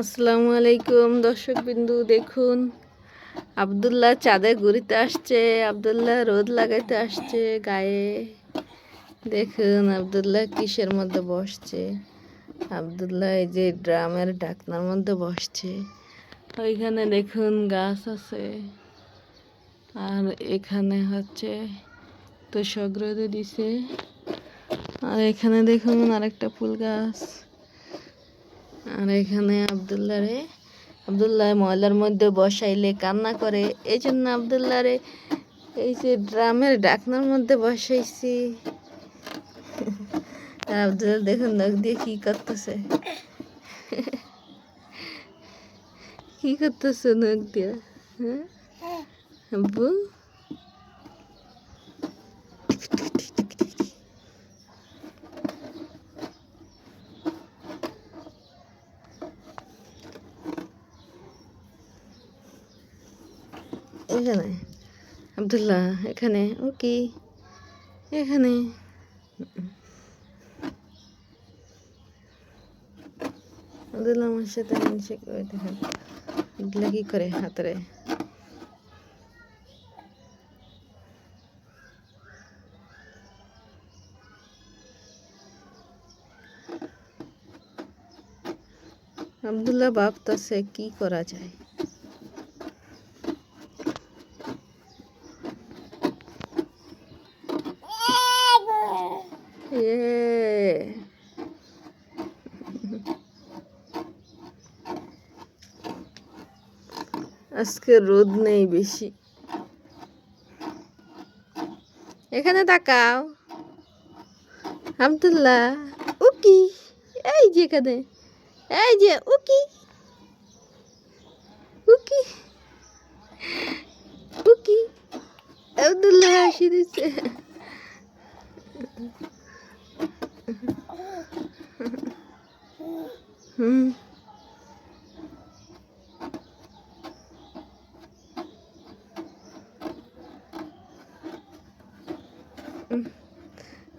আসসালামু আলাইকুম দর্শক বিন্দু দেখুন, আবদুল্লাহ চাঁদে ঘুরিতে আসছে, আবদুল্লাহ রোদ লাগাইতে আসছে গায়ে। দেখুন, আবদুল্লাহ কিসের মধ্যে বসছে? আবদুল্লাহ এই যে ড্রামের ঢাকনার মধ্যে বসছে। ওইখানে দেখুন গাছ আছে। আর এখানে হচ্ছে তো সগ্রদে দিছে। আর এখানে দেখুন আরেকটা ফুল গাছ। আর এখানে আবদুল্লা রে আবদুল্লাহ ময়লার মধ্যে বসাইলে, কান্না করে। এই জন্য আবদুল্লা রে এই যে ড্রামের ডাকনার মধ্যে বসাইছি। আর আবদুল্লাহ দেখুন নখ দিয়ে কি করতেছে। কি করতেছে নখ দিয়ে? হ্যাঁ? আব্বু? এখানে আবদুল্লাহ, এখানে, ও কি? এখানে। আবদুল্লাহ আমার সাথে মানুষে করে দেখেন। এগুলা কি করে হাতরে? আবদুল্লাহ ভাবতেছে কি করা যায়। এ। আজকে রোদ নেই বেশি। এখানে তাকাও। আবদুল্লাহ উকি। এই যে এখানে। এই যে উকি। উকি। উকি। আবদুল্লাহ হাসি দিচ্ছে। হুম।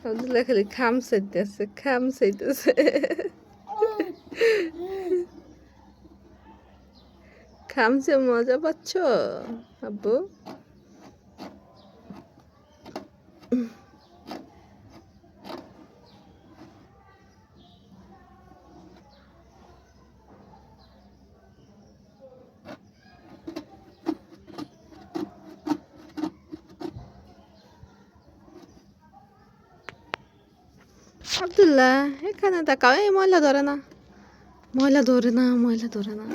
আবদুল্লাহ খালি খাম চাইতেছে খাম চাইতেছে। খামছে মজা পাচ্ছ আব্বু? আবদুল্লাহ এখানে তাকাও এই ময়লা ধরে না। ময়লা ধরে না ময়লা ধরে না।